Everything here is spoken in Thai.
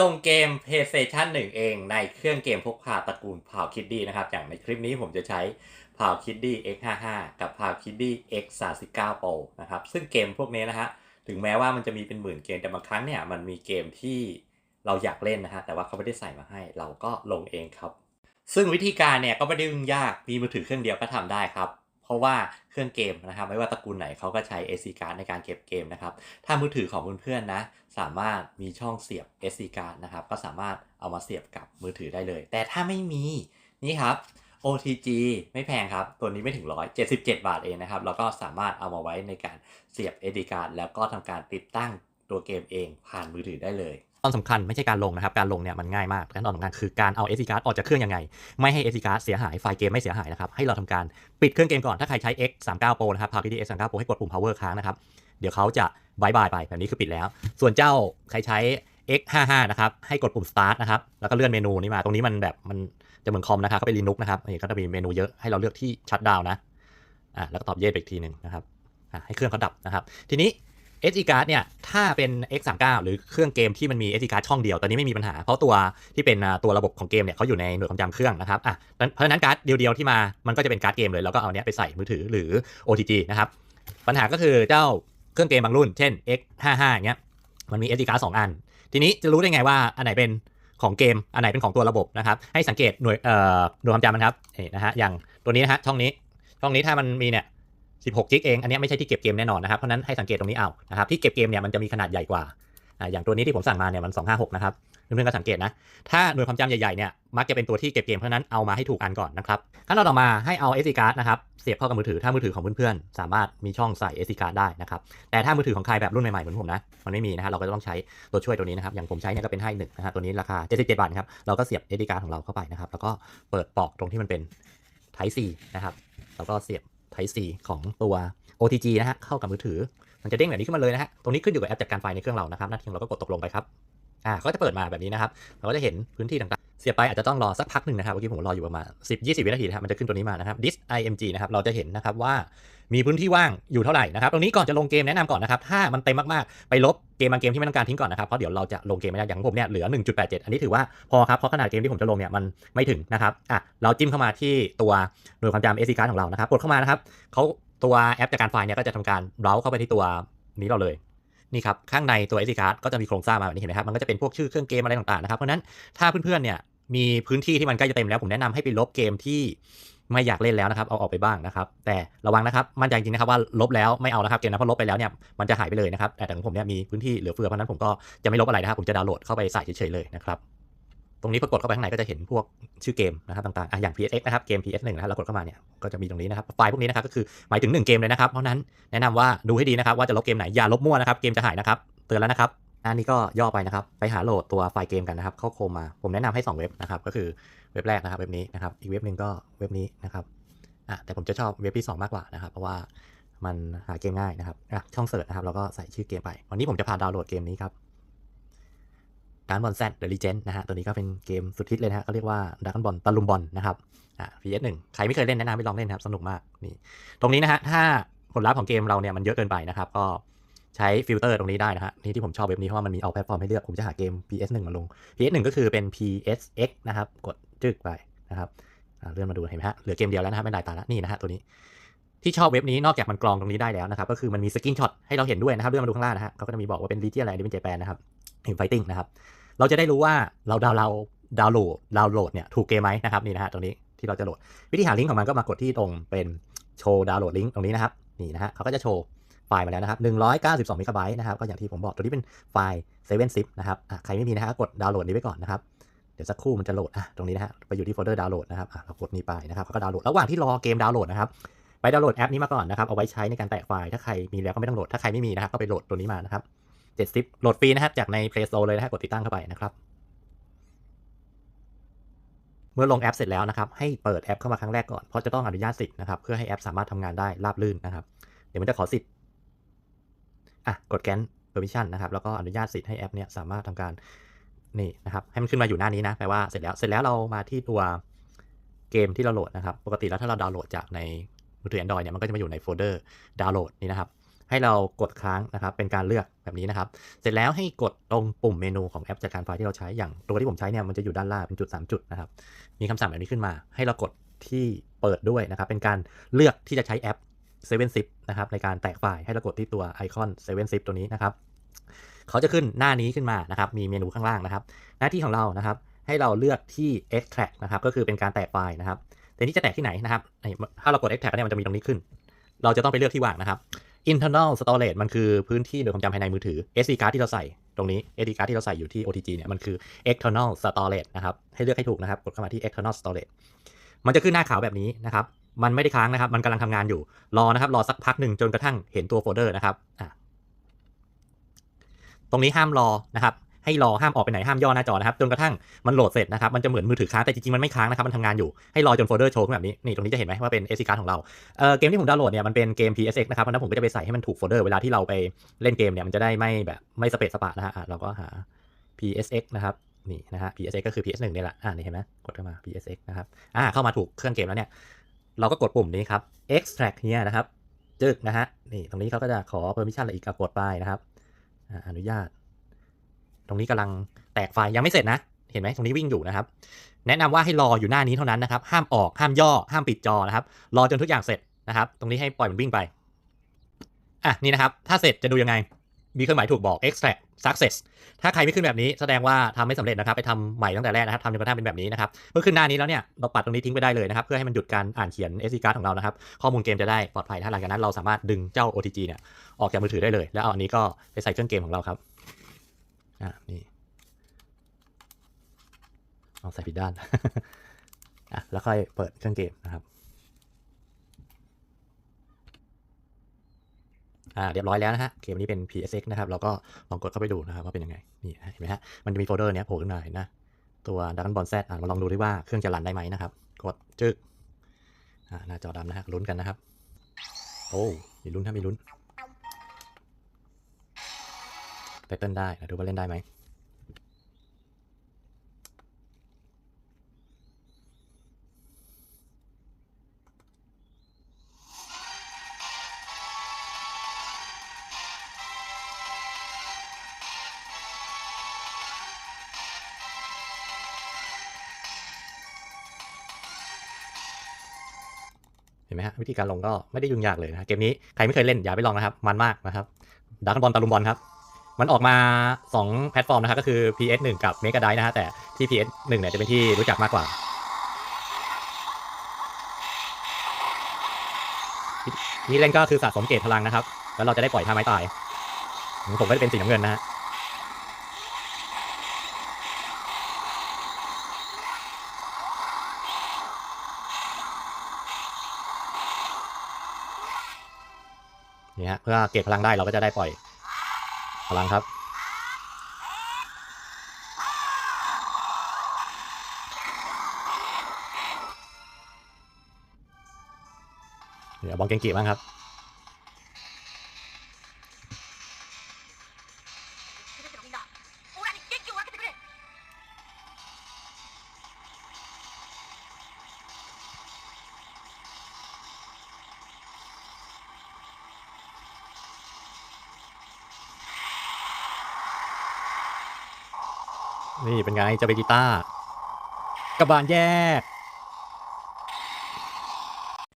ลงเกม PlayStation 1 เองในเครื่องเกมพกพาตระกูล p a l k i d d y นะครับ อย่างในคลิปนี้ผมจะใช้ p a l k i d d y X55 กับ p a l k i d d y X39 Pro นะครับ ซึ่งเกมพวกนี้นะฮะ ถึงแม้ว่ามันจะมีเป็นหมื่นเกม แต่บางครั้งเนี่ย มันมีเกมที่เราอยากเล่นนะฮะ แต่ว่าเขาไม่ได้ใส่มาให้ เราก็ลงเองครับ ซึ่งวิธีการเนี่ยก็ไม่ได้ยุ่งยาก มีมือถือเครื่องเดียวก็ทำได้ครับเพราะว่าเครื่องเกมนะครับไม่ว่าตระกูลไหนเขาก็ใช้ SD card ในการเก็บเกมนะครับ ถ้ามือถือของเพื่อนๆนะ สามารถมีช่องเสียบ SD card นะครับ ก็สามารถเอามาเสียบกับมือถือได้เลย แต่ถ้าไม่มีนี่ครับ OTG ไม่แพงครับ ตัวนี้ไม่ถึงร้อย77บาทเองนะครับ แล้วก็สามารถเอามาไว้ในการเสียบ SD card แล้วก็ทำการติดตั้งตัวเกมเองผ่านมือถือได้เลยตอนสำคัญไม่ใช่การลงนะครับ การลงเนี่ยมันง่ายมากขั้นตอนสำคัญคือการเอา SD card ออกจากเครื่องยังไง ไม่ให้ SD card เสียหาย ไฟล์เกมไม่เสียหายนะครับ ให้เราทำการปิดเครื่องเกมก่อน ถ้าใครใช้ X 3 9 Pro นะครับ p a r k i d X 3 9 Pro ให้กดปุ่ม power ค้างนะครับ เดี๋ยวเขาจะบายบายไปแบบนี้คือปิดแล้ว ส่วนเจ้าใครใช้ X 5 5 นะครับ ให้กดปุ่ม start นะครับ แล้วก็เลื่อนเมนูนี้มา ตรงนี้มันแบบมันจะเหมือนคอมนะครับก็เป็น Linux นะครับนี่ก็จะมีเมนูเยอะให้เราเลือกที่ shut down นะ อะแล้วก็ตอบเยสไปอีกทีหนึ่งนะครับ อะให้เครื่องเขาดับนะครับ ทีนี้ SD card เนี่ย ถ้าเป็น X39 หรือเครื่องเกมที่มันมี SD card ช่องเดียว ตอนนี้ไม่มีปัญหา เพราะตัวที่เป็นตัวระบบของเกมเนี่ยเขาอยู่ในหน่วยความจำเครื่องนะครับ อะ เพราะฉะนั้นการ์ดเดียวๆที่มา มันก็จะเป็นการ์ดเกมเลย แล้วก็เอาเนี้ยไปใส่มือถือหรือ OTG นะครับ ปัญหาก็คือเจ้า เครื่องเกมบางรุ่น เช่น X55 เงี้ย มันมี SD card 2อัน ทีนี้จะรู้ได้ไงว่าอันไหนเป็นของเกม อันไหนเป็นของตัวระบบนะครับ ให้สังเกตหน่วยเอ่อหน่วยความจำมันครับนี่นะฮะ อย่างตัวนี้นะฮะ ช่องนี้ ช่องนี้ถ้ามันมีเนี่ย16กิกเอง อันนี้ไม่ใช่ที่เก็บเกมแน่นอนนะครับ เพราะนั้นให้สังเกตตรงนี้เอา นะครับ ที่เก็บเกมเนี่ยมันจะมีขนาดใหญ่กว่า อย่างตัวนี้ที่ผมสั่งมาเนี่ยมัน 256 นะครับ เพื่อนๆก็สังเกตนะ ถ้าหน่วยความจำใหญ่ๆเนี่ยมักจะเป็นตัวที่เก็บเกมเพราะนั้นเอามาให้ถูกอันก่อนนะครับขั้นตอนต่อมาให้เอา SD card นะครับเสียบเข้ากับมือถือถ้ามือถือของเพื่อนๆสามารถมีช่องใส่ SD card ได้นะครับแต่ถ้ามือถือของใครแบบรุ่นใหม่ๆเหมือนผมนะมันไม่มีนะฮะเราก็จะต้องใช้ตัวช่วยตัวนี้นะครับอย่างผมใช้เนี่ยก็เป็นให้หนึ่งนะฮะตัวนี้ราคา77บาทครับเราก็เสียบ SD card ของเราเข้าไปนะครับแล้วก็เปิดปลอกตรงที่มันเป็น Type C นะครับแล้วก็เสียบ Type C ของตัว OTG นะฮะเข้ากับมือถือ มันจะเด้งแบบนี้ขึ้นมาเลยนะฮะตรงนี้ขึ้นอยู่กับแอปจัดการไฟในเครื่องเรานะครับหน้าที่ของเราก็กดตกลงไปครับ อ่าก็จะเปิดมาแบบนี้นะครับ เราก็จะเห็นพื้นที่ต่างๆ เสียไปอาจจะต้องรอสักพักหนึ่งนะครับ เมื่อกี้ผมรออยู่ประมาณ 10 20 วินาทีนะครับ มันจะขึ้นตัวนี้มานะครับ dis img นะครับ เราจะเห็นนะครับว่ามีพื้นที่ว่างอยู่เท่าไหร่นะครับ ตรงนี้ก่อนจะลงเกมแนะนำก่อนนะครับ ถ้ามันเต็มมากๆ ไปลบเกมบางเกมที่ไม่ต้องการทิ้งก่อนนะครับ เพราะเดี๋ยวเราจะลงเกมไม่ได้ อย่างผมเนี่ยเหลือ 1.87 อันนี้ถือว่าพอครับ เพราะขนาดเกมที่ผมจะลงเนี่ยมันไม่ถึงนะครับ อะ เราจิ้มเข้ามาที่ตัวหน่วยความจำ SD card ของเรานะครับ กดเข้ามานะครับเขาตัวแอปจัดการไฟล์เนี่ยก็จะทำการเบราว์เข้าไปที่ตัวนี้เราเลย นี่ครับข้างในตัว SD card ก็จะมีโครงสร้างมาแบบนี้เห็นไหมครับมันก็จะเป็นพวกชื่อเครื่องเกมอะไรต่างๆนะครับเพราะนั้นถ้าเพื่อนๆเนี่ยมีพื้นที่ที่มันใกล้จะเต็มแล้วผมแนะนำให้ไปลบเกมที่ไม่อยากเล่นแล้วนะครับ เอาออกไปบ้างนะครับ แต่ระวังนะครับ มั่นใจจริงนะครับว่าลบแล้วไม่เอานะครับ เกมนั้นพอลบไปแล้วเนี่ย มันจะหายไปเลยนะครับ แต่ของผมเนี่ยมีพื้นที่เหลือเฟือ เพราะนั้นผมก็จะไม่ลบอะไรนะครับ ผมจะดาวน์โหลดเข้าไปใส่เฉยๆเลยนะครับ ตรงนี้พอกดเข้าไปข้างในก็จะเห็นพวกชื่อเกมนะครับต่างๆอะอย่าง PSX นะครับเกม PS1 นะครับเรากดเข้ามาเนี่ยก็จะมีตรงนี้นะครับไฟล์พวกนี้นะครับก็คือหมายถึง 1 เกมเลยนะครับเพราะนั้นแนะนำว่าดูให้ดีนะครับว่าจะลบเกมไหนอย่าลบมั่วนะครับเกมจะหายนะครับเตือนแล้วนะครับอันนี้ก็ย่อไปนะครับไปหาโหลดตัวไฟล์เกมกันนะครับเข้าโคมมาผมแนะนำให้ 2 เว็บนะครับก็คือเว็บแรกนะครับเว็บนี้นะครับอีกเว็บหนึ่งก็เว็บนี้นะครับอะแต่ผมจะชอบเว็บที่ 2 มากกว่านะครับ เพราะว่ามันหาเกมง่ายนะครับอะช่องเสิร์ชนะครับแล้วก็ใส่ชื่อเกมไป วันนี้ผมจะพาดาวน์โหลดเกมนี้ครับ การบอลแซดเดอะลีเจนนะฮะ ตัวนี้ก็เป็นเกมสุดฮิตเลยนะฮะเขาเรียกว่าดักบอลตะลุมบอลนะครับอ่า PS1 ใครไม่เคยเล่นแนะนำไปลองเล่นครับ สนุกมากนี่ตรงนี้นะฮะถ้าผลลัพธ์ของเกมเราเนี่ยมันเยอะเกินไปนะครับก็ใช้ฟิลเตอร์ตรงนี้ได้นะฮะนี่ที่ผมชอบเว็บนี้เพราะว่ามันมีเอาแพลตฟอร์มให้เลือกผมจะหาเกม PS1 มาลง PS1 ก็คือเป็น PSX นะครับกดจึกไปนะครับอ่าเลื่อนมาดูเห็นไหมฮะเหลือเกมเดียวแล้วนะครับไม่ได้ตาละนี่นะฮะตัวนี้ที่ชอบเว็บนี้นอกจากมันกรองตรงนี้ได้แล้วนะครับก็คือมันมีสกินช็อตให้เราเห็นด้วยนะครับเลื่อนมาดูข้างล่างนะฮะเขาก็จะมีบอกว่าเป็นลีเจียอะไรนี่เป็นเจแปนนะครับ ถึงไฟติ้งนะครับ เราจะได้รู้ว่าเราดาวน์เราดาวน์โหลดดาวน์โหลดเนี่ยถูกเกมไหมนะครับนี่นะฮะตรงนี้ที่เราจะโหลด วิธีหาลิงก์ของมันก็มากดที่ตรงเป็นโชว์ดาวน์โหลดลิงก์ตรงนี้นะครับนี่นะฮะเขาก็จะโชว์ไฟล์มาแล้วนะครับ192เมกะไบต์นะครับก็อย่างที่ผมบอกตัวนี้เป็นไฟล์7 zip นะครับใครไม่มีนะฮะกดดาวน์โหลดนี้ไว้ก่อนนะครับเดี๋ยวสักครู่มันจะโหลดอะตรงนี้นะฮะไปอยู่ที่โฟลเดอร์ดาวน์โหลดนะครับเรากดนี้ไปนะครับเขาก็ดาวน์โหลดระหว่างที่รอเกมดาวน์โหลดนะครับไปดาวน์โหลดแอปนี้มาก่อนนะครับเอาไว้ใช้ในการแตะไฟล์ถ้าใครมีแล้วก็ไม่ต้องโหลดถ้าใครไม่มีนะครับก็ไปโหลดตัวนี้มานะครับ 7 zip โหลดฟรีนะครับ จากใน Play Store เลยนะฮะกดติดตั้งเข้าไปนะครับ เมื่อลงแอปเสร็จแล้วนะครับ ให้เปิดแอปเข้ามาครั้งแรกก่อน เพราะจะต้องอนุญาตสิทธิ์นะครับ เพื่อให้แอปสามารถทำงานได้ราบรื่นนะครับ เดี๋ยวมันจะขอสิทธิ์อะกดแกน permission นะครับ แล้วก็อนุญาตสิทธิ์ให้แอปเนี้ยสามารถทำการนี่นะครับ ให้มันขึ้นมาอยู่หน้านี้นะแปลว่าเสร็จแล้ว เสร็จแล้วเรามาที่ตัวเกมที่เราโหลดนะครับ ปกติแล้วถ้าเราดาวน์โหลดจากในมือถือ Android เนี่ย มันก็จะมาอยู่ในโฟลเดอร์ดาวน์โหลดนี่นะครับ ให้เรากดค้างนะครับ เป็นการเลือกแบบนี้นะครับ เสร็จแล้วให้กดตรงปุ่มเมนูของแอปจัดการไฟล์ที่เราใช้ อย่างตัวที่ผมใช้เนี่ยมันจะอยู่ด้านล่างเป็นจุด 3 จุดนะครับ มีคำสั่งแบบนี้ขึ้นมา ให้เรากดที่เปิดด้วยนะครับ เป็นการเลือกที่จะใช้แอป7 zip นะครับในการแตกไฟล์ให้เรากดที่ตัวไอคอน7 zip ตัวนี้นะครับเขาจะขึ้นหน้านี้ขึ้นมานะครับ มีเมนูข้างล่างนะครับ หน้าที่ของเรานะครับ ให้เราเลือกที่ extract นะครับ ก็คือเป็นการแตกไฟล์นะครับแต่นี่จะแตกที่ไหนนะครับ ถ้าเรากด extract เนี่ยมันจะมีตรงนี้ขึ้น เราจะต้องไปเลือกที่วางนะครับ internal storage มันคือพื้นที่โดยความจำภายในมือถือ SD card ที่เราใส่ตรงนี้ SD card ที่เราใส่อยู่ที่ OTG เนี่ยมันคือ external storage นะครับ ให้เลือกให้ถูกนะครับ กดเข้ามาที่ external storage มันจะขึ้นหน้าขาวแบบนี้นะครับ มันไม่ได้ค้างนะครับ มันกำลังทำงานอยู่ รอนะครับ รอสักพักหนึ่งจนกระทั่งเห็นตัวโฟลเดอร์นะครับ ตรงนี้ห้ามรอนะครับ ให้รอห้ามออกไปไหนห้ามย่อหน้าจอนะครับจนกระทั่งมันโหลดเสร็จนะครับมันจะเหมือนมือถือค้างแต่จริงๆมันไม่ค้างนะครับมันทำงานอยู่ให้รอจนโฟลเดอร์โชว์ขึ้นแบบนี้นี่ตรงนี้จะเห็นไหมว่าเป็น SD card ของเราเออเกมที่ผมดาวน์โหลดเนี่ยมันเป็นเกม PSX นะครับเพราะนั้นผมก็จะไปใส่ให้มันถูกโฟลเดอร์เวลาที่เราไปเล่นเกมเนี่ยมันจะได้ไม่แบบไม่สเปซสปะนะฮะเราก็หา PSX นะครับนี่นะฮะ PSX ก็คือ PS1 เนี่ยแหละอ่านี่เห็นไหมกดเข้ามา PSX นะครับอ่าเข้ามาถูกเครื่องเกมแล้วเนี่ยเราก็กดปุ่มนี้ครับ extract เนี่ยนะครับจึกนะฮะนี่ตรงนี้เขาก็จะขอ permission อะไรอีกกดไปนะครับอนุญาต ตรงนี้กำลังแตกไฟยังไม่เสร็จนะ เห็นไหมตรงนี้วิ่งอยู่นะครับ แนะนำว่าให้รออยู่หน้านี้เท่านั้นนะครับ ห้ามออกห้ามย่อห้ามปิดจอนะครับ รอจนทุกอย่างเสร็จนะครับ ตรงนี้ให้ปล่อยมันวิ่งไปอะนี่นะครับ ถ้าเสร็จจะดูยังไง มีเครื่องหมายถูกบอก extract success ถ้าใครไม่ขึ้นแบบนี้แสดงว่าทำไม่สำเร็จนะครับ ไปทำใหม่ตั้งแต่แรกนะครับทำจนกระทั่งเป็นแบบนี้นะครับเมื่อขึ้นหน้านี้แล้วเนี่ยเราปัดตรงนี้ทิ้งไปได้เลยนะครับ เพื่อให้มันหยุดการอ่านเขียน SD card ของเรานะครับ ข้อมูลเกมจะได้ปลอดภัยถ้าหลังจากนั้นเราสามารถดึงเจ้า OTG เนี่ยออกจากมือถือได้เลย แล้วเอาอันนี้ก็ไปใส่เครื่องเกมของเราครับ อะนี่เอาใส่ผิดด้านอะแล้วค่อยเปิดเครื่องเกมนะครับอ่าเรียบร้อยแล้วนะฮะเกมนี้เป็น PSX นะครับเราก็ลองกดเข้าไปดูนะครับว่าเป็นยังไงนี่เห็นไหมฮะมันจะมีโฟลเดอร์เนี้ยโผล่ขึ้นมาเห็นนะตัว Dragon Ball Z อ่ามาลองดูดิว่าเครื่องจะรันได้ไหมนะครับ กดจึ๊กอ่าหน้าจอดำนะฮะลุ้นกันนะครับ โอ้มีลุ้นถ้ามีลุ้น ไตเติ้ลได้นะดูว่าเล่นได้ไหมเห็นไหมฮะวิธีการลงก็ไม่ได้ยุ่งยากเลยนะเกมนี้ใครไม่เคยเล่นอย่าไปลองนะครับ มันมากนะครับดักบอลตะลุมบอลครับ มันออกมา 2 แพลตฟอร์มนะครับก็คือ PS1 กับ Mega Drive นะฮะแต่ที่ PS1 เนี่ยจะเป็นที่รู้จักมากกว่า นี่เล่นก็คือสะสมเกรดพลังนะครับ แล้วเราจะได้ปล่อยท่าไม้ตาย ผมก็จะเป็นสีน้ำเงินนะฮะนี่ฮะเพื่อเก็บพลังได้เราก็จะได้ปล่อย พลังครับ เดี๋ยวบอลเกงกีบ้างครับ นี่เป็นไงเจะไปนกีตาร์กระบาลแยก